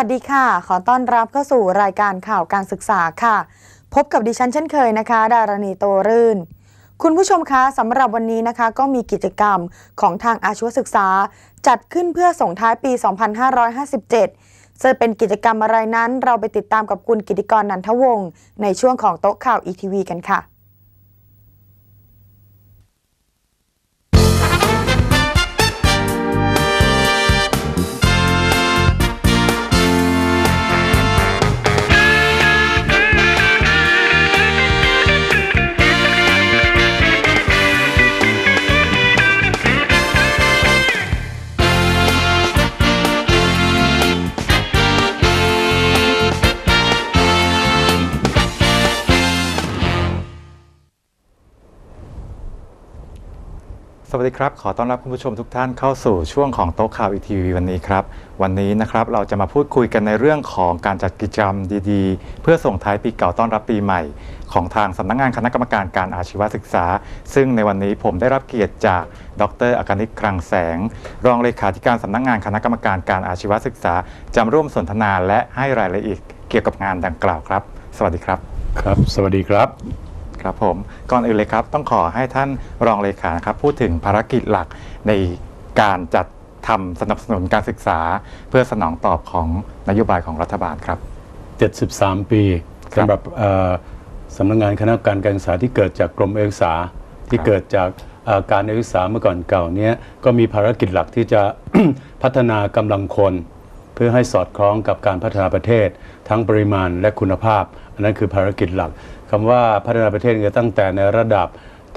สวัสดีค่ะ ขอต้อนรับเข้าสู่รายการข่าวการศึกษาค่ะ พบกับดิฉันเช่นเคยนะคะ ดารณีโตรื่น คุณผู้ชมคะสำหรับวันนี้นะคะ ก็มีกิจกรรมของทางอาชีวศึกษา จัดขึ้นเพื่อส่งท้ายปี 2557จะเป็นกิจกรรมอะไรนั้น เราไปติดตามกับคุณกิติกรนันทวงศ์ในช่วงของโต๊ะข่าวอีทีวีกันค่ะ วัสดีครับ ขอต้อนรับคุณผู้ชมทุกท่านเข้าสู่ช่วงของโต๊ะข่าวอีทีวีวันนี้ครับ วันนี้นะครับเราจะมาพูดคุยกันในเรื่องของการจัดกิจกรรมดีๆ เพื่อส่งท้ายปีเก่าต้อนรับปีใหม่ ของทางสำนักงานคณะกรรมการการอาชีวศึกษา ซึ่งในวันนี้ผมได้รับเกียรติจากดรอากานิกครังแสง รองเลขาธิการสำนักงานคณะกรรมการการอาชีวศึกษาจะร่วมสนทนาและให้รายละเอียดเกี่ยวกับงานดังกล่าวครับ สวัสดีครับ ครับ สวัสดีครับ ครับผมก่อนอื่นเลยครับ ต้องขอให้ท่านรองเลขานะครับ พูดถึงภารกิจหลักในการจัดทำสนับสนุนการศึกษา เพื่อสนองตอบของนโยบายของรัฐบาลครับ 73 ปีครับสำหรับเอ่อสำนักงานคณะกรรมการการศึกษาที่เกิดจากกรมเอกษาที่ครับเกิดจากเอ่อการศึกษาเมื่อก่อนเก่าเนี้ยก็มีภารกิจหลักที่จะพัฒนากำลังคน เพื่อให้สอดคล้องกับการพัฒนาประเทศ ทั้งปริมาณและคุณภาพ อันนั้นคือภารกิจหลัก คำว่าพัฒนาประเทศก็ตั้งแต่ในระดับ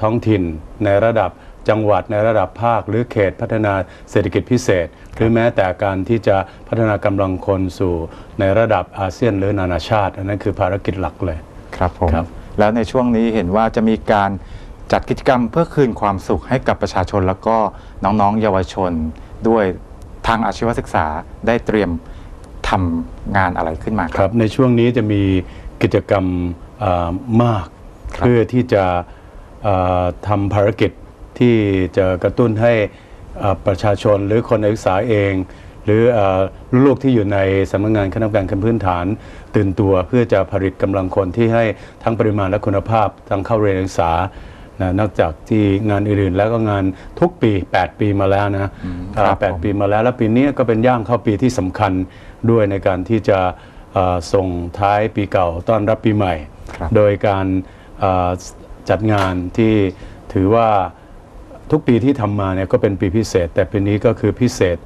ท้องถิ่น ในระดับจังหวัดในระดับภาค หรือเขตพัฒนาเศรษฐกิจพิเศษ หรือแม้แต่การที่จะพัฒนากำลังคนสู่ในระดับอาเซียนหรือนานาชาติ อันนั้นคือภารกิจหลักเลย ครับผม ครับ แล้วในช่วงนี้เห็นว่าจะมีการจัดกิจกรรมเพื่อคืนความสุขให้กับประชาชนแล้วก็น้องๆ เยาวชน ด้วยทางอาชีวศึกษาได้เตรียมทำงานอะไรขึ้นมาคครับรับในช่วงนี้จะมีกิจกรรมเอ่อ มากครับเพื่อที่จะเอ่อทำภารกิจที่จะกระตุ้นให้เอ่อประชาชนหรือคนนักศึกษาเอง หรือเอ่อลูกๆที่อยู่ในสำนักงานคณะกรรมการขั้นพื้นฐาน ตื่นตัวเพื่อจะผลิตกำลังคนที่ให้ทั้งปริมาณและคุณภาพทั้งเข้าเรียนศึกษานะนอกจากที่งานอื่นๆ แล้วก็งานทุกปี 8 ปีมาแล้วนะอืมเอ่อครับแปดผมปีมาแล้ว แล้วปีนี้ก็เป็นย่างเข้าปีที่สำคัญด้วยในการที่จะเอ่อส่งท้ายปีเก่าต้อนรับปีใหม่ครับ โดยการเอ่อจัดงานที่ถือว่าทุกปีที่ทำมาเนี่ยก็เป็นปีพิเศษ แต่ปีนี้ก็คือพิเศษ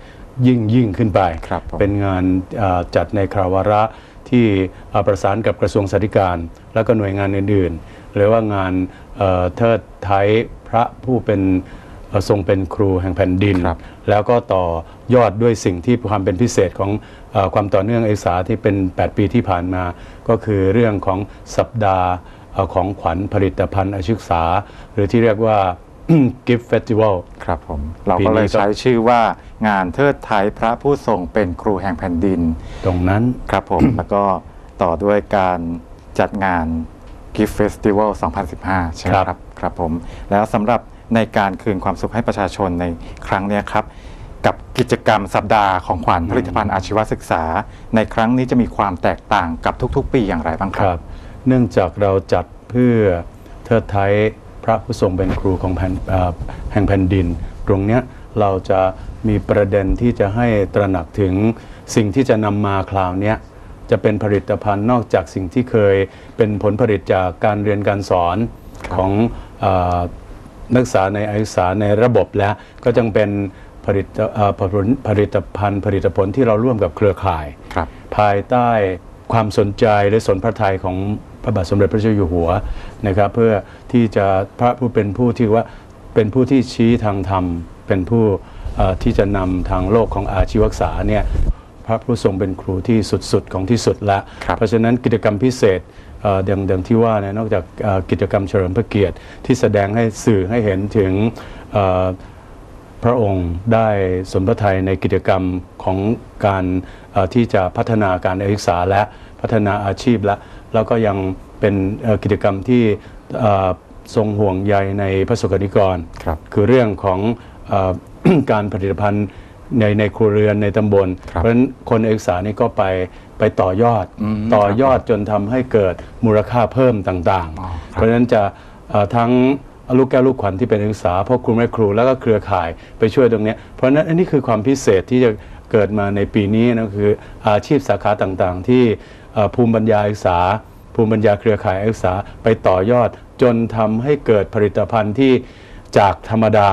ยิ่งยิ่งขึ้นไปครับผมเป็นงานเอ่อจัดในคราวาระที่เอ่อประสานกับกระทรวงสาธการ แล้วก็หน่วยงานอื่นๆ หรือว่างานเอ่อเทิดไทยพระผู้เป็นเอ่อทรงเป็นครูแห่งแผ่นดินครับแล้วก็ต่อยอดด้วยสิ่งที่ความเป็นพิเศษของเออ ความต่อเนื่องเอกษาที่เป็น 8 ปีที่ผ่านมา ก็คือเรื่องของสัปดาห์เอ่อของขวัญผลิตภัณฑ์อาชีวศึกษา หรือที่เรียกว่า Gift Festival ครับผม เราปีก็นี้เลยก็ใช้ชื่อว่างานเทิดไทยพระผู้ทรงเป็นครูแห่งแผ่นดิน ตรงนั้นครับผม แล้วก็ต่อด้วยการจัดงาน Gift Festival 2015 ใช่ไหมครับ ครับครับผม แล้วสำหรับในการคืนความสุขให้ประชาชนในครั้งเนี้ยครับ กับกิจกรรมสัปดาห์ของขวัญผลิตภัณฑ์อาชีวศึกษา ในครั้งนี้จะมีความแตกต่างกับทุก ๆ ปีอย่างไรบ้างคครับรับ เนื่องจากเราจัดเพื่อเทิดไทยพระผู้ทรงเป็นครูของแผ่นเอ่อแห่งแผ่นดิน ตรงเนี้ยเราจะมีประเด็นที่จะให้ตระหนักถึงสิ่งที่จะนำมาคราวเนี้ยจะเป็นผลิตภัณฑ์นอกจากสิ่งที่เคยเป็นผลผลิตจากการเรียนการสอนของเออนักศึกษาในอาศึกษาในระบบแล้วก็จังเป็น ผลิตเอ่อผลผลิตภัณฑ์ผลิตผลที่เราร่วมกับเครือข่ายครับภายใต้ความสนใจและสนพระทัยของพระบาทสมเด็จพระเจ้าอยู่หัวนะครับ เพื่อที่จะพระผู้เป็นผู้ที่ว่าเป็นผู้ที่ชี้ทางธรรม เป็นผู้เอ่อที่จะนำทางโลกของอาชีวศึกษาเนี่ยพระผู้ทรงเป็นครูที่สุดๆ ของที่สุดแล้วครับเพราะฉะนั้นกิจกรรมพิเศษเอ่อดังดังที่ว่าเนี่ยนอกจากเอ่อกิจกรรมเฉลิมพระเกียรติที่แสดงให้สื่อให้เห็นถึงเอ่อ พระองค์ได้สนพระทัยในกิจกรรมของการเอ่อที่จะพัฒนาการศึกษาและพัฒนาอาชีพและแล้วก็ยังเป็นเอ่อกิจกรรมที่เอ่อทรงห่วงใยในพระสงฆ์นิกรครับคือเรื่องของเออการผลิตภัณฑ์ในในครัวเรือนในตำบลครับเพราะฉะนั้นคนนักศึกษานี่ก็ไปไปต่อยอดอืมต่อยอดจนทำให้เกิดมูลค่าเพิ่มต่างอ๋อๆครับเพราะฉะนั้นจะเอ่อทั้ง ลูกแก้วลูกขวัญที่เป็นนักศึกษาพ่อครูแม่ครูแล้วก็เครือข่ายไปช่วยตรงเนี้ยเพราะฉะนั้นอันนี้คือความพิเศษที่จะเกิดมาในปีนี้นะคืออาชีพสาขาต่างๆ ที่เอ่อภูมิปัญญาศึกษา ภูมิปัญญาเครือข่ายนักศึกษาไปต่อยอด จนทำให้เกิดผลิตภัณฑ์ที่จากธรรมดา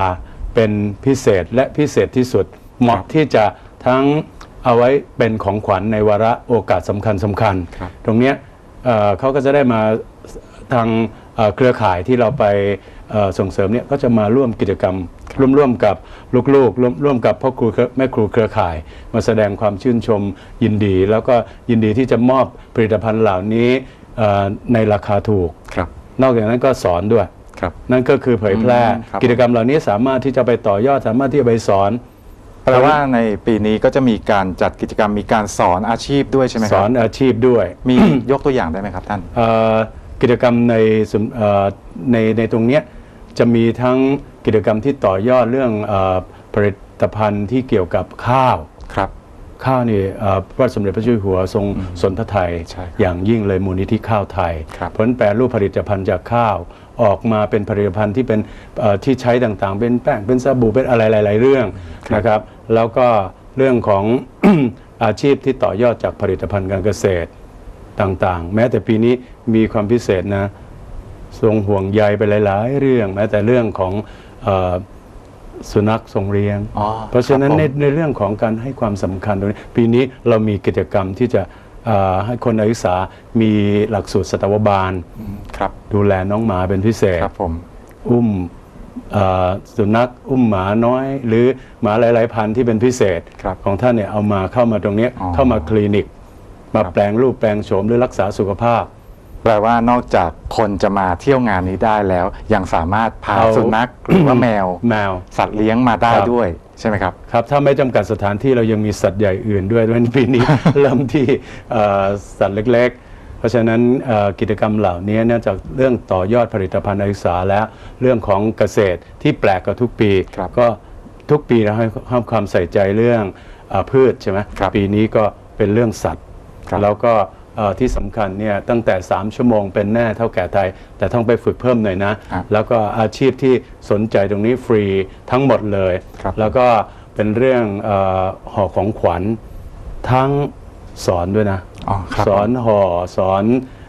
เป็นพิเศษและพิเศษที่สุดเหมาะที่จะทั้งเอาไว้เป็นของขวัญในวาระโอกาสสำคัญสำคัญครับตรงเนี้ยเอ่อเขาก็จะได้มา ทางเอ่อเครือข่ายที่เราไปเอ่อส่งเสริมเนี่ยก็จะมาร่วมกิจกรรม ร่วมร่วมกับลูกๆร่วมร่วมกับพ่อครูเครือแม่ครูเครือข่าย มาแสดงความชื่นชมยินดี แล้วก็ยินดีที่จะมอบผลิตภัณฑ์เหล่านี้เอ่อในราคาถูกครับ นอกจากนั้นก็สอนด้วยครับนั่นก็คือเผยแพร่อืมครับกิจกรรมเหล่านี้สามารถที่จะไปต่อยอดสามารถที่จะไปสอนแปลว่าในปีนี้ก็จะมีการจัดกิจกรรมมีการสอนอาชีพด้วยใช่ไหมคสรัอบนอาชีพด้วย มียกตัวอย่างได้ไหมครับท่านเอ่อ กิจกรรมในส่วนเอ่อในในตรงเนี้ยจะมีทั้งกิจกรรมที่ต่อยอดเรื่องเออผลิตภัณฑ์ที่เกี่ยวกับข้าวครับข้าวนี่เอ่อพระบาทสมเด็จพระเจ้าอยู่หัวทรงสนพระไทยใช่ครับอย่างยิ่งเลยมูลนิธิข้าวไทยครับเพราะฉะนั้นแปลรูปผลิตภัณฑ์จากข้าวออกมาเป็นผลิตภัณฑ์ที่เป็นเอ่อที่ใช้ต่างๆ เป็นแป้งเป็นสบู่เป็นอะไรหลาย ๆ เรื่องนะครับ แล้วก็เรื่องของอาชีพที่ต่อยอดจากผลิตภัณฑ์การเกษตร ต่างๆ แม้แต่ปีนี้มีความพิเศษนะ ทรงห่วงใยไปหลาย ๆ เรื่อง แม้แต่เรื่องของเออสุนัขทรงเลี้ยงอ๋อเพราะฉะนั้นครับผมในในเรื่องของการให้ความสำคัญตรงนี้ปีนี้เรามีกิจกรรมที่จะเอ่อให้คนนักศึกษามีหลักสูตรสัตวบาลอืมครับดูแลน้องหมาเป็นพิเศษครับผมอุ้มเอ่อสุนัขอุ้มหมาน้อย หรือหมาหลาย ๆ พันธุ์ที่เป็นพิเศษครับของท่านเนี่ยเอามาเข้ามาตรงเนี้ยอ๋อเข้ามาคลินิก มาครับแปลงรูปแปลงโฉมหรือรักษาสุขภาพ แปลว่านอกจากคนจะมาเที่ยวงานนี้ได้แล้ว ยังสามารถพาเอาสุนัขหรือว่าแมว แมว สัตว์เลี้ยงมาได้ครับ ด้วยใช่ไหมครับ ครับถ้าไม่จำกัดสถานที่เรายังมีสัตว์ใหญ่อื่นด้วยด้วยปีนี้ เริ่มที่เอ่อสัตว์เล็กๆ เพราะฉะนั้นเอ่อกิจกรรมเหล่านี้เนื่องจากเรื่องต่อยอดผลิตภัณฑ์การศึกษาและเรื่องของเกษตรที่แปลกกว่าทุกปี ครับก็ทุกปีเราให้ให้ความใส่ใจเรื่องเออพืชใช่ไหมครับ ปีนี้ก็เป็นเรื่องสัตว์ครับ แล้วก็เอ่อที่สำคัญเนี่ยตั้งแต่ 3 ชั่วโมงเป็นแน่เท่าแก่ไทย แต่ต้องไปฝึกเพิ่มหน่อยนะครับแล้วก็อาชีพที่สนใจตรงนี้ฟรีทั้งหมดเลยครับแล้วก็เป็นเรื่องเออห่อของขวัญทั้งสอนด้วยนะอ๋อครับสอนห่อสอน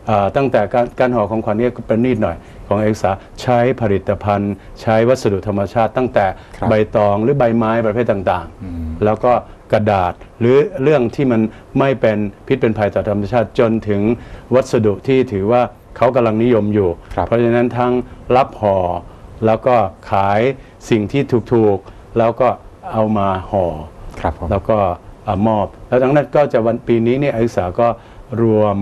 เออตั้งแต่การการห่อของขวัญเนี่ยก็ประณีตหน่อย ของเอกษาใช้ผลิตภัณฑ์ ใช้วัสดุธรรมชาติ ตั้งแต่ครับใบตองหรือใบไม้ประเภทต่างอืมๆแล้วก็กระดาษหรือเรื่องที่มันไม่เป็นพิษเป็นภัยต่อธรรมชาติจนถึงวัสดุที่ถือว่าเขากำลังนิยมอยู่ครับเพราะฉะนั้นทั้งรับห่อแล้วก็ขายสิ่งที่ถูกๆ แล้วก็เอามาห่อครับผมแล้วก็เอ่อมอบ แล้วทั้งนั้นก็จะวันปีนี้เนี่ยนักศึกษาก็รวม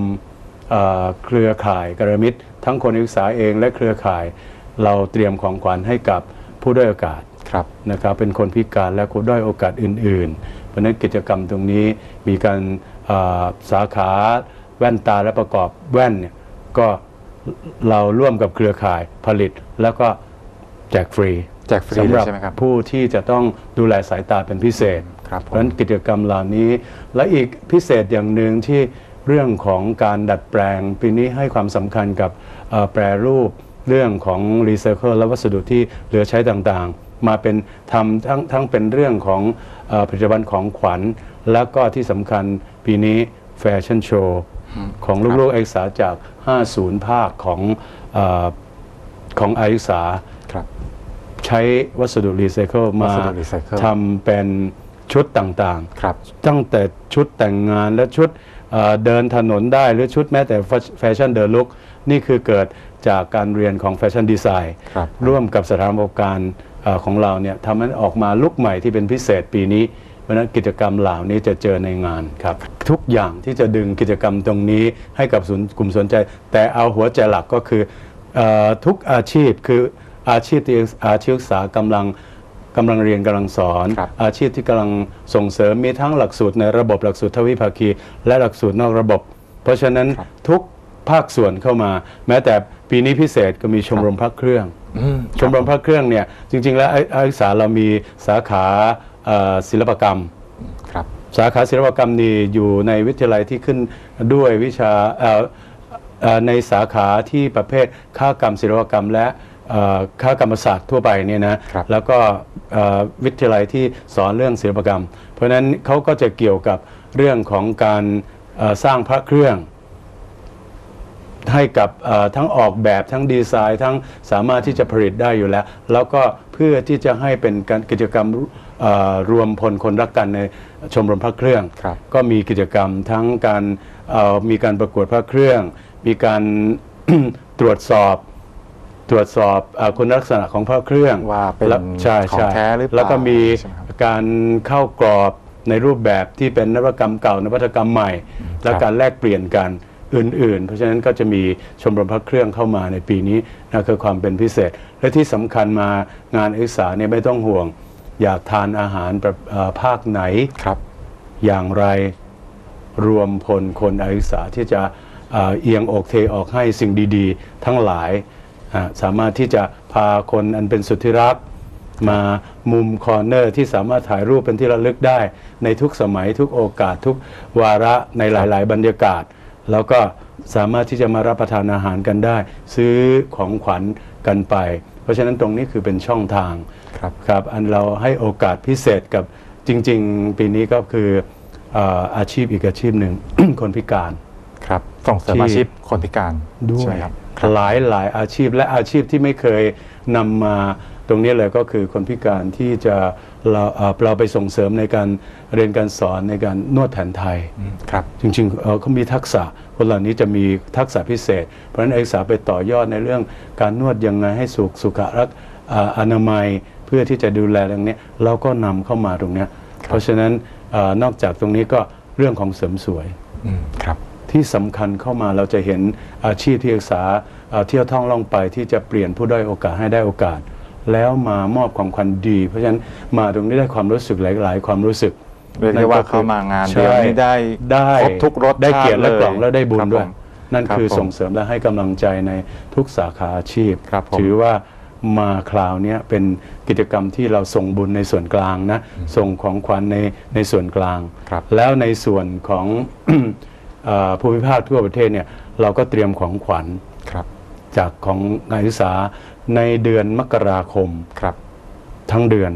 เอ่อเครือข่ายกระมิตร ทั้งคนนักศึกษาเองและเครือข่าย เราเตรียมของขวัญให้กับผู้ด้อยโอกาสครับนะครับเป็นคนพิการและคนด้อยโอกาสอื่น ๆ เพราะฉะนั้นกิจกรรมตรงนี้มีการเอ่อสาขาแว่นตาและประกอบแว่นเนี่ยก็เราร่วมกับเครือข่ายผลิตแล้วก็แจกฟรีแจกฟรีสำหเลยรับใช่ไหมครับผู้ที่จะต้องดูแลสายตาเป็นพิเศษครับเพผราะฉะมนั้นกิจกรรมเหล่านี้ และอีกพิเศษอย่างหนึ่งที่ เรื่องของการดัดแปลง ปีนี้ให้ความสำคัญกับเอ่อแปรรูปเรื่องของรีไซเคิลและวัสดุที่เหลือใช้ต่างๆ มาเป็นทำทั้งทั้งเป็นเรื่องของเออผลิตภัณฑ์ของขวัญ แล้วก็ที่สำคัญปีนี้แฟชั่นโชว์ของครับลูกๆเอกษาจาก 50 ภาคของเออของอายุษาครับใช้วัสดุรีไซเคิลวัมาสดุรีไซเคิลทำเป็นชุดต่างครับๆตั้งแต่ชุดแต่งงานและชุด เอ่อเดินถนนได้หรือชุดแม้แต่แฟชั่นเดินลุกนี่คือเกิดจากการเรียนของแฟชั่นดีไซน์ครับร่วมกับสถานประกอบการเอ่อของเราเนี่ยทำให้ออกมาลุกใหม่ที่เป็นพิเศษปีนี้เพราะฉะนั้นกิจกรรมเหล่านี้จะเจอในงานครับ ทุกอย่างที่จะดึงกิจกรรมตรงนี้ให้กับศูนย์กลุ่มสนใจ แต่เอาหัวใจหลักก็คือเออทุกอาชีพคืออาชีพที่อาชีพศึกษากำลัง กำลังเรียนกำลังสอน ครับ อาชีพที่กำลังส่งเสริมมีทั้งหลักสูตรในระบบหลักสูตรทวิภาคี และหลักสูตรนอกระบบ เพราะฉะนั้นครับทุกภาคส่วนเข้ามา แม้แต่ปีนี้พิเศษก็มีชมรมพระเครื่อง อืม ชมรมพระเครื่องเนี่ยจริง ๆ แล้วนักศึกษาเรามีสาขาเอ่อศิลปกรรม ครับ สาขาศิลปกรรมนี่อยู่ในวิทยาลัยที่ขึ้นด้วยวิชาเอ่อเอ่อในสาขาที่ประเภทค้ากรรมศิลปกรรมและเอ่อ ค้ากรรมศาสตร์ทั่วไปเนี่ยนะครับแล้วก็เอ่อวิทยาลัยที่สอนเรื่องศิลปกรรม เพราะฉะนั้นเขาก็จะเกี่ยวกับเรื่องของการเอ่อสร้างพระเครื่อง ให้กับเอ่อทั้งออกแบบทั้งดีไซน์ ทั้งสามารถที่จะผลิตได้อยู่แล้ว แล้วก็เพื่อที่จะให้เป็นการกิจกรรมเอ่อรวมพลคนรักกันในชมรมพระเครื่องครับก็มีกิจกรรมทั้งการเอ่อมีการประกวดพระเครื่อง มีการตรวจสอบ ตรวจสอบเออคุณลักษณะของพระเครื่องว่าเป็นแล้วใช่ของใช่แท้หรือเปล่าแล้วก็มีใช่ไหมครับการเข้ากรอบในรูปแบบที่เป็นนวัตกรรมเก่านวัตกรรมใหม่ และครับการแลกเปลี่ยนกันอื่น ๆ เพราะฉะนั้นก็จะมีชมรมพระเครื่องเข้ามาในปีนี้นะคือความเป็นพิเศษ และที่สำคัญมางานศึกษาเนี่ยไม่ต้องห่วง อยากทานอาหารแบบเอ่อภาคไหนครับ อย่างไรรวมพลคนอายุษาที่จะเอ่อเอียงอกเทออกให้สิ่งดี ๆ ทั้งหลายอะ สามารถที่จะพาคนอันเป็นสุดที่รัก มามุมคอร์เนอร์ที่สามารถถ่ายรูปเป็นที่ระลึกได้ ในทุกสมัยทุกโอกาสทุกวาระในหลาย ๆ บรรยากาศ แล้วก็สามารถที่จะมารับประทานอาหารกันได้ ซื้อของขวัญกันไป เพราะฉะนั้นตรงนี้คือเป็นช่องทางครับครับอันเราให้โอกาสพิเศษกับจริง ๆ ปีนี้ก็คือเอ่ออาชีพอีกอาชีพหนึ่ง คนพิการครับส่งเสริมที่อาชีพคนพิการด้วใช่ยไหมครับ หลายหลายอาชีพและอาชีพที่ไม่เคยนำมาตรงนี้เลยก็คือคนพิการที่จะเราเอ่อเราไปส่งเสริมในการเรียนการสอนในการนวดแผนไทยอืมครับจริงๆเอ่อเขามีทักษะคนเหล่านี้จะมีทักษะพิเศษ เพราะฉะนั้นนักศึกษาไปต่อยอดในเรื่องการนวดยังไงให้สุขสุขรักอ่าอนามัยเพื่อที่จะดูแลตรงเนี้ยเราก็นำเข้ามาตรงเนี้ยเพราะฉะนั้นเออนอกจากตรงนี้ก็เรื่องของเสริมสวยอืมครับ ที่สำคัญเข้ามาเราจะเห็นอาชีพที่ศึกษาเอ่อเที่ยวท่องล่องไปที่จะเปลี่ยนผู้ด้อยโอกาสให้ได้โอกาส แล้วมามอบความคันดี เพราะฉะนั้นมาตรงนี้ได้ความรู้สึกหลาย ๆ ความรู้สึกเรียกได้ว่าเข้ามางานเดียวใช่นี่ได้ได้ครบทุกรสได้เกียรติชาและติกล่องเลยและได้บุญครับด้วยผมนั่นครับคือผมส่งเสริมและให้กำลังใจในทุกสาขาอาชีพครับผมถือว่ามาคราวเนี้ยเป็นกิจกรรมที่เราส่งบุญในส่วนกลางนะ ส่งของขวัญในในส่วนกลางครับแล้วในส่วนของเอ่อ ภูมิภาคทั่วประเทศเนี่ยเราก็เตรียมของขวัญครับจากของนักศึกษาในเดือนมกราคมครับ ทั้งเดือน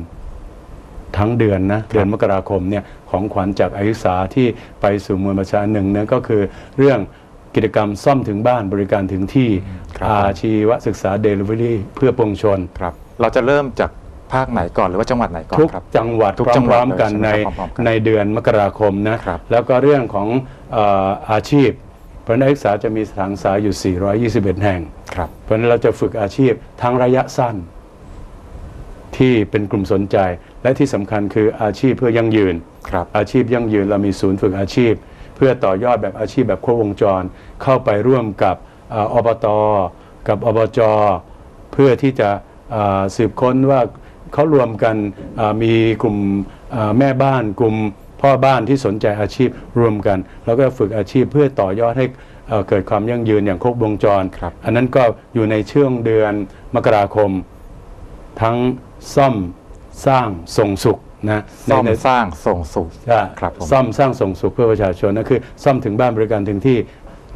ทั้งเดือนนะเดือนมกราคมเนี่ยของขวัญจากอายุษาที่ไปสู่มวลประชาหนึ่งเนี่ยก็คือเรื่องกิจกรรมซ่อมถึงบ้านบริการถึงที่ครับอาชีวศึกษาเดลิเวอรี่เพื่อปวงชนครับ เราจะเริ่มจากภาคไหนก่อนหรือว่าจังหวัดไหนก่อนทุกครับจังหวัดทุกจังหวัดพร้อมๆกันเลยในใช่ไหมครับพร้อมๆกันในเดือนมกราคมนะครับแล้วก็เรื่องของเอ่ออาชีพ เพราะนักศึกษาจะมีสถานศึกษาอยู่ 421 แห่ง ครับ เพราะฉะนั้นเราจะฝึกอาชีพทั้งระยะสั้น ที่เป็นกลุ่มสนใจ และที่สำคัญคืออาชีพเพื่อยั่งยืน ครับ อาชีพยั่งยืนเรามีศูนย์ฝึกอาชีพ เพื่อต่อยอดแบบอาชีพแบบครบวงจร เข้าไปร่วมกับเอ่ออบต กับอบจ เพื่อที่จะเอ่อสืบค้นว่าเขารวมกันเอ่อมีกลุ่มเอ่อแม่บ้านกลุ่ม พ่อบ้านที่สนใจอาชีพรวมกัน แล้วก็ฝึกอาชีพเพื่อต่อยอดให้เอ่อเกิดความยั่งยืนอย่างครบวงจรครับอันนั้นก็อยู่ในช่วงเดือนมกราคม ทั้งซ่อมสร้างส่งสุขนะซ่อมในสร้างส่งสู่ใช่ครับผมซ่อมสร้างส่งสุขเพื่อประชาชนนั่นคือ ซ่อมถึงบ้านบริการถึงที่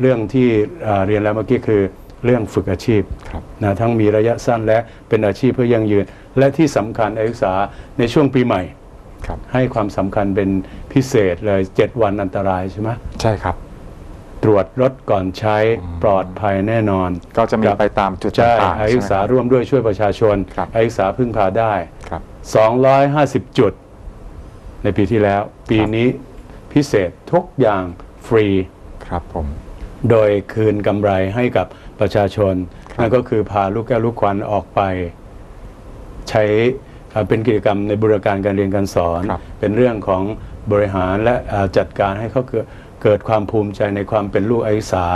เรื่องที่เอ่อเรียนแล้วเมื่อกี้คือเรื่องฝึกอาชีพครับนะทั้งมีระยะสั้นและเป็นอาชีพเพื่อยั่งยืน และที่สำคัญนักศึกษาในช่วงปีใหม่ครับ ให้ความสำคัญเป็นพิเศษเลย 7 วันอันตรายใช่ไหมใช่ครับ ตรวจรถก่อนใช้ปลอดภัยแน่นอน ก็จะมีครับไปตามจุดใช่ต่างๆอายุใช่ไหมษาครับร่วมด้วยช่วยประชาชนครับอายุษาพึ่งพาได้ครับ250 จุด ในปีที่แล้ว ปีนี้พิเศษทุกอย่างฟรีครับผมโดยคืนกำไรให้กับประชาชนครับนั่นก็คือพาลูกแก้วลูกขวัญออกไป ใช้ เอ่อเป็นกิจกรรมในบริการการเรียนการสอนครับเป็นเรื่องของบริหารและเอ่อจัดการให้เขาเกิดเกิดความภูมิใจในความเป็นลูกอายุษา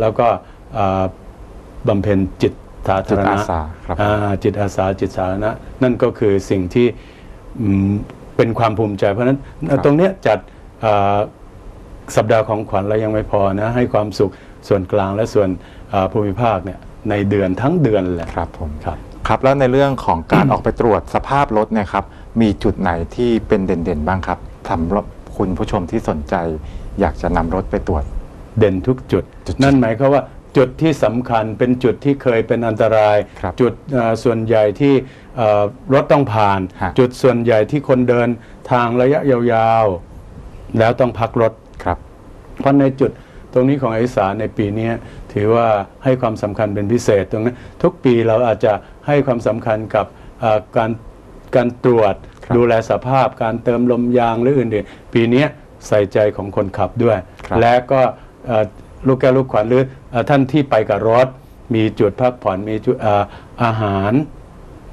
แล้วก็เอ่อบำเพ็ญจิตสาธารณะจิตอาสาครับอ่าจิตอาสาจิตสาธารณะนั่นก็คือสิ่งที่อืมเป็นความภูมิใจ เพราะฉะนั้นครับตรงเนี้ยจัดเอ่อสัปดาห์ของขวัญแล้วยังไม่พอนะให้ความสุขส่วนกลางและส่วนเอ่อภูมิภาคเนี่ยในเดือนทั้งเดือนแหละครับผมครับ ครับแล้วในเรื่องของการออกไปตรวจสภาพรถเนี่ยครับมีจุดไหนที่เป็นเด่นๆบ้างครับสำหรับคุณผู้ชมที่สนใจ อยากจะนำรถไปตรวจ เด่นทุกจุด จุดนั่นหมายความว่าจุดที่สำคัญเป็นจุดที่เคยเป็นอันตราย ครับจุดเอ่อส่วนใหญ่ที่เอ่อรถต้องผ่าน ฮะ จุดส่วนใหญ่ที่คนเดินทางระยะยาวๆ แล้วต้องพักรถ ครับ เพราะในจุดตรงนี้ของไอสารในปีนี้ ถือว่าให้ความสำคัญเป็นพิเศษตรงนั้นทุกปีเราอาจจะให้ความสำคัญกับเอ่อการการตรวจครับดูแลสภาพ การเติมลมยางหรืออื่นๆ ปีนี้ใส่ใจของคนขับด้วยครับและก็เอ่อลูกแก้วลูกขวัญหรือเอ่อท่านที่ไปกับรถ มีจุดพักผ่อนมีจุดเอ่ออาหาร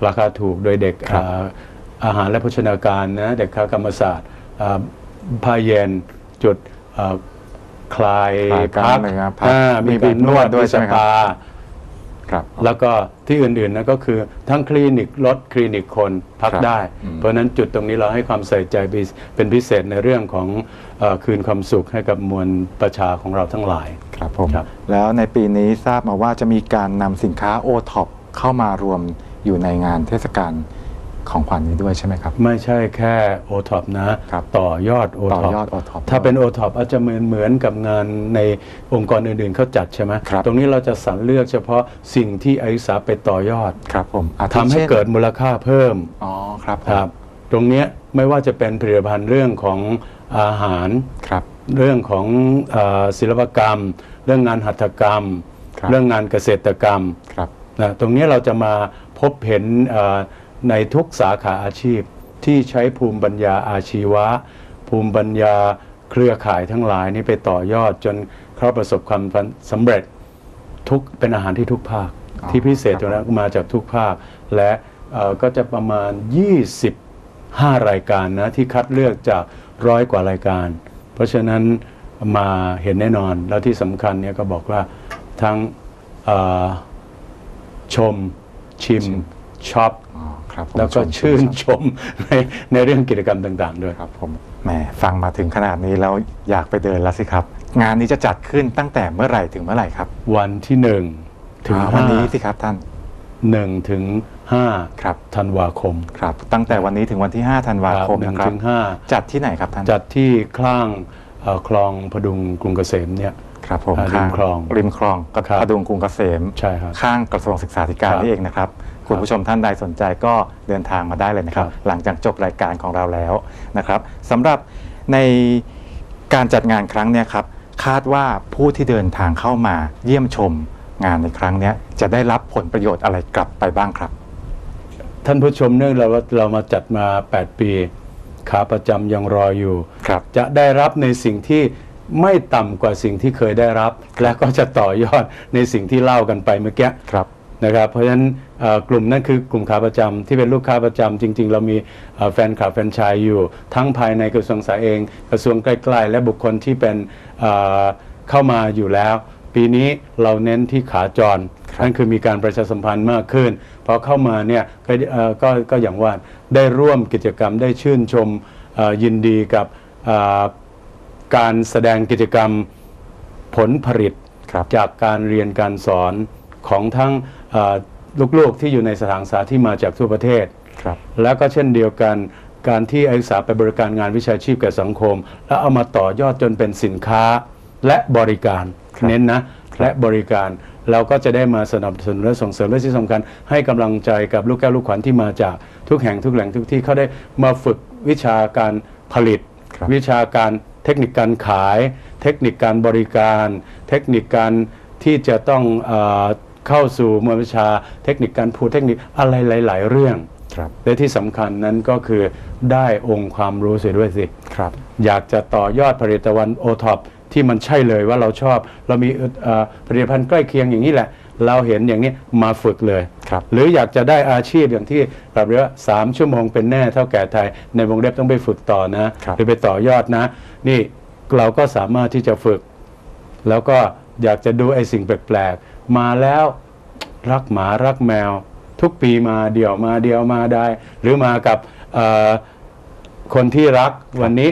ราคาถูกโดยเด็กครับเอ่ออาหารและโภชนาการนะเด็กค้ากรรมศาสตร์เอ่อผ้าเย็นจุดเอ่อ คลายคลายกล้ามเนื้อพักอ่ามีมีบีการบนนววดดด้วยมีใช่สไหมครับ ปา ครับ แล้วก็ที่อื่นๆนะก็คือทั้งคลินิกรถคลินิกคนพักครับได้ อืม เพราะฉะนั้นจุดตรงนี้เราให้ความใส่ใจพิเป็นพิเศษในเรื่องของเออคืนความสุขให้กับมวลประชาของเราทั้งหลาย ครับผมครับ แล้วในปีนี้ทราบมาว่าจะมีการนำสินค้าโอท็อปเข้ามารวมอยู่ในงานเทศกาล ของขวัญนี้ด้วยใช่ไหมครับ ไม่ใช่แค่โอท็อปนะ ครับต่อยอดโอต่อท็อปยอด O-Top ถ้าเป็นโอท็อปอาจจะเหมือนเหมือนกับงานในองค์กรอื่นๆเขาจัดใช่ไหมครับ ตรงนี้เราจะสรรเลือกเฉพาะสิ่งที่อายุสาไปต่อยอดครับผมอาทิทำให้ช่นเกิดมูลค่าเพิ่มอ๋อครับผมครับตรงเนี้ยไม่ว่าจะเป็นผลิตภัณฑ์เรื่องของอาหาร ครับ เรื่องของเออศิลปกรรม เรื่องงานหัตถกรรม ครับ เรื่องงานเกษตรกรรมครับ นะตรงนี้เราจะมาพบเห็นเอ่อ ในทุกสาขาอาชีพที่ใช้ภูมิปัญญาอาชีวะ ภูมิปัญญาเครือข่ายทั้งหลายนี้ไปต่อยอดจนเขาประสบความสำเร็จทุกเป็นอาหารที่ทุกภาคอ๋อที่พิเศษครับตรงนั้นมาจากทุกภาค และเอ่อก็จะประมาณ 25 รายการนะที่คัดเลือกจากร้อยกว่ารายการ เพราะฉะนั้นมาเห็นแน่นอนแล้วที่สำคัญเนี่ยก็บอกว่าทั้งเอ่อชมชิมช็อปอ๋อ ครับผมแล้วก็ชมชื่นชมชมในในเรื่องกิจกรรมต่างๆด้วยครับผมแหมฟังมาถึงขนาดนี้แล้วอยากไปเดินแล้วสิครับ งานนี้จะจัดขึ้นตั้งแต่เมื่อไหร่ถึงเมื่อไหร่ครับ วันที่หนึ่งถึงอ่าวัห้านนี้สิครับท่านหนึ่งถึงห้าครับธันวาคมครับ ตั้งแต่วันนี้ถึงวันที่5ธันวาคมหนึ่งนะครับถึงห้าจัดที่ไหนครับท่านจัดที่ข้างเอ่อคลองพดุงกรุงเกษมเนี่ย ครับผมอ่าริมคลองริมคลองกับครับพดุงกรุงเกษมใช่ครับข้างกระทรวงศึกษาธิการครับนี่เองนะครับคุณผู้ชมท่านใดสนใจก็เดินทางมาได้เลยนะครับครับ หลังจากจบรายการของเราแล้วนะครับสำหรับในการจัดงานครั้งเนี้ยครับคาดว่าผู้ที่เดินทางเข้ามาเยี่ยมชมงานในครั้งเนี้ยจะได้รับผลประโยชน์อะไรกลับไปบ้างครับ ท่านผู้ชมเนื่องเราเรามาจัดมา 8 ปี ขาประจำยังรออยู่ครับจะได้รับในสิ่งที่ ไม่ต่ำกว่าสิ่งที่เคยได้รับ และก็จะต่อยอดในสิ่งที่เล่ากันไปเมื่อกี้ครับ นะครับ เพราะฉะนั้นเอ่อกลุ่มนั้นคือกลุ่มขาประจำที่เป็นลูกค้าประจำจริง ๆ เรามีเอ่อแฟนคลับแฟรนไชายอยู่ ทั้งภายในกระทรวงสาธารณสุขเอง กระทรวงใกล้ๆ และบุคคลที่เป็นเอ่อเข้ามาอยู่แล้ว ปีนี้เราเน้นที่ขาจรครับนั่นคือมีการประชาสัมพันธ์มากขึ้นพอเข้ามาเนี่ยก็เอ่อก็ก็อย่างว่าได้ร่วมกิจกรรมได้ชื่นชมเอ่อยินดีกับเอ่อ การแสดงกิจกรรมผลผลิตครับจากการเรียนการสอนของทั้งเอ่อลูกๆที่อยู่ในสถานศึกษาที่มาจากทั่วประเทศครับแล้วก็เช่นเดียวกันการที่นักศึกษาไปบริการงานวิชาชีพแก่สังคม แล้วเอามาต่อยอดจนเป็นสินค้าและบริการครับเน้นนะและบริการเราก็จะได้มาสนับสนุนและส่งเสริมและที่สำคัญ ให้กำลังใจกับลูกแก้วลูกขวัญที่มาจากทุกแห่งทุกแหล่งทุกที่เขาได้มาฝึกวิชาการผลิตครับวิชาการ เทคนิคการขาย เทคนิคการบริการ เทคนิคการที่จะต้องเออเข้าสู่มวลวิชา เทคนิคการพูดเทคนิคอะไรหลาย ๆ เรื่องครับและที่สำคัญนั้นก็คือได้องค์ความรู้เสียด้วยสิ ครับ อยากจะต่อยอดผลิตภัณฑ์โอท็อปที่มันใช่เลยว่าเราชอบ เรามีเอ่อผลิตภัณฑ์ใกล้เคียงอย่างนี้แหละ เราเห็นอย่างนี้มาฝึกเลย ครับ หรืออยากจะได้อาชีพอย่างที่แบบเรียกว่าสามชั่วโมงเป็นแน่เท่าแก่ไทย ในวงเล็บต้องไปฝึกต่อนะ ครับหรือไปต่อยอดนะ นี่เราก็สามารถที่จะฝึก แล้วก็อยากจะดูไอ้สิ่งแปลกๆมาแล้วรักหมารักแมว ทุกปีมาเดี่ยวมาเดียวมาได้ หรือมากับเอ่อคนที่รักวันนี้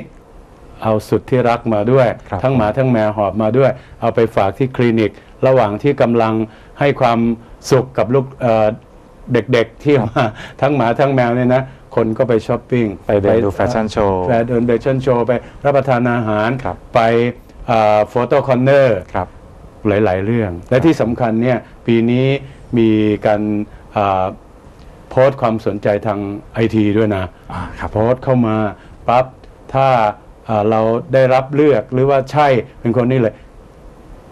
เอาสุดที่รักมาด้วยครับทั้งหมาทั้งแมวหอบมาด้วย เอาไปฝากที่คลินิก ระหว่างที่กำลังให้ความสุขกับลูกเอ่อเด็กๆที่มาทั้งหมาทั้งแมวเนี่ยนะ คนก็ไปช้อปปิ้งไปเดินดูแฟชั่นโชว์ไปเดินแฟชั่นโชว์ไปรับประทานอาหารครับไปโฟโต้คอนเนอร์ครับหลาย ๆ เรื่อง และที่สำคัญเนี่ยปีนี้มีการอ่าโพสต์ความสนใจทางไอทีด้วยนะอ่าครับโพสต์เข้ามาปั๊บถ้าอ่าเราได้รับเลือกหรือว่าใช่เป็นคนนี้เลย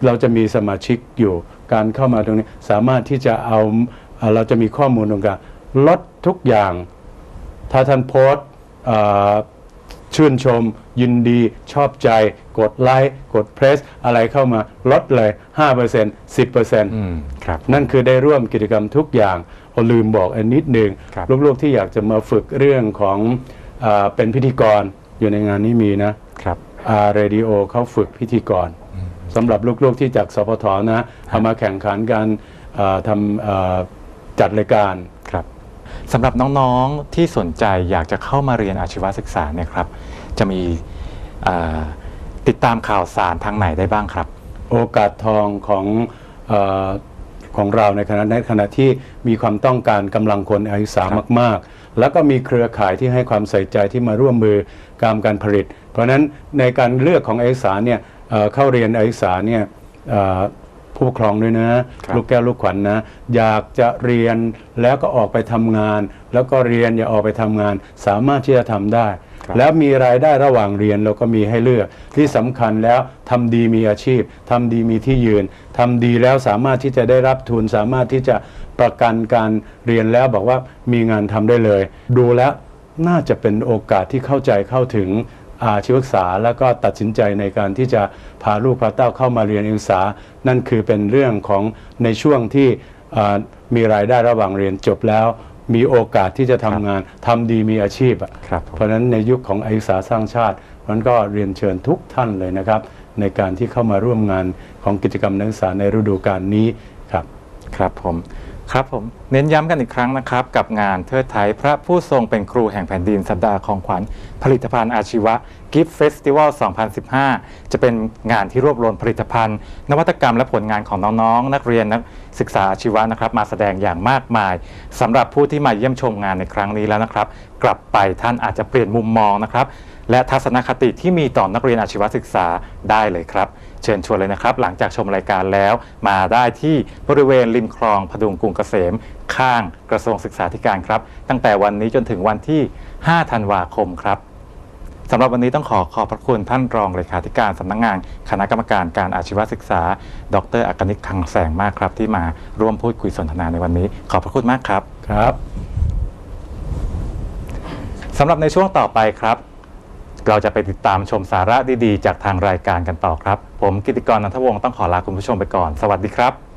เราจะมีสมาชิกอยู่การเข้ามาตรงนี้ สามารถที่จะเอาอ่าเราจะมีข้อมูลตรงกลางลดทุกอย่าง ถ้าท่านโพสต์อ่าชื่นชม ยินดีชอบใจ กดไลค์กดเพรส อะไรเข้ามาลดเลย 5% 10%อืมครับนั่นคือได้ร่วมกิจกรรมทุกอย่างโอลืมบอกอันนิดหนึ่งครับลูกๆที่อยากจะมาฝึกเรื่องของอาเป็นพิธีกรอยู่ในงานนี้มีนะครับอาเรดิโอเขาฝึกพิธีกรสำหรับลูกๆที่จากสพทนะเอามาแข่งขันกันอ่าทำอ่าจัดรายการครับ สำหรับน้องๆที่สนใจอยากจะเข้ามาเรียนอาชีวศึกษาเนี่ยครับ จะมีติดตามข่าวสารทางไหนได้บ้างครับ โอกาสทองของอของเราในขณะในขณะที่มีความต้องการกำลังคนอายุสามมาก ๆ แล้วก็มีเครือข่ายที่ให้ความใส่ใจที่มาร่วมมือการการผลิต เพราะฉะนั้นในการเลือกของอายุสาเนี่ยเข้าเรียนอายุสาเนี่ย ผู้ปกครองด้วยนะครับลูกแก้วลูกขวัญนะ อยากจะเรียนแล้วก็ออกไปทำงาน แล้วก็เรียนอย่าออกไปทำงาน สามารถที่จะทำได้ครับแล้วมีรายได้ระหว่างเรียนเราก็มีให้เลือก ที่สำคัญแล้วทำดีมีอาชีพทำดีมีที่ยืนทำดีแล้วสามารถที่จะได้รับทุน สามารถที่จะประกันการเรียนแล้วบอกว่ามีงานทำได้เลย ดูแล้วน่าจะเป็นโอกาสที่เข้าใจเข้าถึง อาชีวศึกษา แล้วก็ตัดสินใจในการที่จะพาลูกพาเต้าเข้ามาเรียนศึกษา นั่นคือเป็นเรื่องของในช่วงที่อ่ามีรายได้ระหว่างเรียนจบแล้วมีโอกาสที่จะทำงานทำดีมีอาชีพอะครับผมเพราะฉะนั้นในยุคของอายุสาสร้างชาติมันก็เรียนเชิญทุกท่านเลยนะครับ ในการที่เข้ามาร่วมงานของกิจกรรมนักศึกษาในฤดูกาลนี้ครับ ครับผม ครับผมเน้นย้ำกันอีกครั้งนะครับ กับงานเทิดไทยพระผู้ทรงเป็นครูแห่งแผ่นดินสัปดาห์ของขวัญ ผลิตภัณฑ์อาชีวะ Gift Festival 2015 จะเป็นงานที่รวบรวมผลิตภัณฑ์ นวัตกรรมและผลงานของน้องๆ นักเรียนนักศึกษาอาชีวะนะครับ มาแสดงอย่างมากมายสำหรับผู้ที่มาเยี่ยมชมงานในครั้งนี้แล้วนะครับ กลับไปท่านอาจจะเปลี่ยนมุมมองนะครับ และทัศนคติที่มีต่อนักเรียนอาชีวศึกษาได้เลยครับ เชิญชวนเลยนะครับ หลังจากชมรายการแล้วมาได้ที่บริเวณริมคลองพดุงกรุงเกษม ข้างกระทรวงศึกษาธิการครับ ตั้งแต่วันนี้จนถึงวันที่ 5 ธันวาคมครับสำหรับวันนี้ต้องขอขอบพระคุณท่านรองเลขาธิการสำนักงาน คณะกรรมการการอาชีวศึกษา ดรอักนิตคังแสงมากครับ ที่มาร่วมพูดคุยสนทนาในวันนี้ ขอบพระคุณมากครับครับสำหรับในช่วงต่อไปครับ เราจะไปติดตามชมสาระดีๆ จากทางรายการกันต่อครับ ผมกิติกรนันทวงศ์ต้องขอลาคุณผู้ชมไปก่อน สวัสดีครับ